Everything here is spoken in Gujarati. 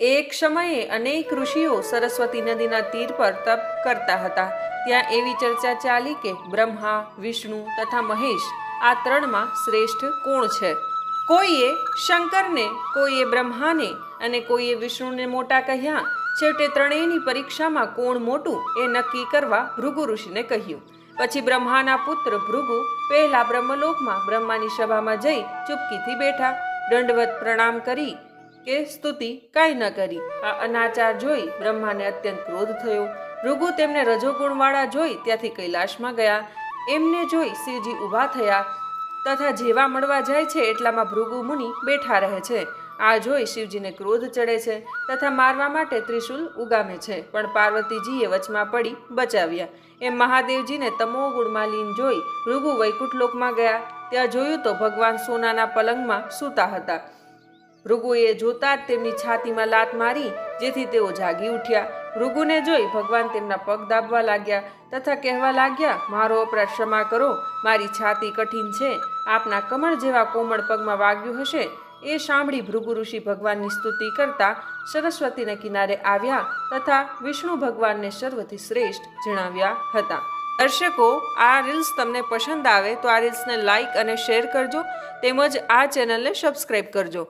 એક સમયે અનેક ઋષિઓ સરસ્વતી નદીના તીર પર તપ કરતા હતા. ત્યાં એવી ચર્ચા ચાલી કે બ્રહ્મા, વિષ્ણુ તથા મહેશ આ ત્રણમાં શ્રેષ્ઠ કોણ છે? કોઈએ શંકરને, કોઈએ બ્રહ્માને અને કોઈએ વિષ્ણુને મોટા કહ્યા. છેવટે ત્રણેયની પરીક્ષામાં કોણ મોટું એ નક્કી કરવા ભૃગુ ઋષિને કહ્યું. પછી બ્રહ્માના પુત્ર ભૃગુ પહેલા બ્રહ્મલોકમાં બ્રહ્માની સભામાં જઈ ચૂપકીથી બેઠા. દંડવત પ્રણામ કરી કે સ્તુતિ કાંઈ ન કરી. આ અનાચાર જોઈ બ્રહ્માને અત્યંત ક્રોધ થયો. ભૃગુ તેમને રજોગુણવાળા જોઈ ત્યાંથી કૈલાશમાં ગયા. એમને જોઈ શિવજી ઊભા થયા. તથા જેવા મળવા જાય છે એટલામાં ભૃગુ મુનિ બેઠા રહે છે. આ જોઈ શિવજીને ક્રોધ ચડે છે તથા મારવા માટે ત્રિશુલ ઉગામે છે. પણ પાર્વતીજીએ વચમાં પડી બચાવ્યા. એમ મહાદેવજીને તમો ગુણમાં લીન જોઈ ભૃગુ વૈકુંઠ લોકમાં ગયા. ત્યાં જોયું તો ભગવાન સોનાના પલંગમાં સૂતા હતા. ભૃગુએ જોતા જ તેમની છાતીમાં લાત મારી, જેથી તેઓ જાગી ઉઠ્યા. ભૃગુને જોઈ ભગવાન તેમના પગ દાબવા લાગ્યા તથા કહેવા લાગ્યા, મારો અપરાધ ક્ષમા કરો, મારી છાતી કઠિન છે. આપના કમળ જેવા કોમળ પગમાં વાગ્યું હશે. એ સાંભળી ભૃગુ ઋષિ ભગવાનની સ્તુતિ કરતા સરસ્વતીના કિનારે આવ્યા તથા વિષ્ણુ ભગવાનને સર્વથી શ્રેષ્ઠ જણાવ્યા હતા. દર્શકો, આ રીલ્સ તમને પસંદ આવે તો આ રીલ્સને લાઇક અને શેર કરજો. તેમજ આ ચેનલને સબસ્ક્રાઈબ કરજો.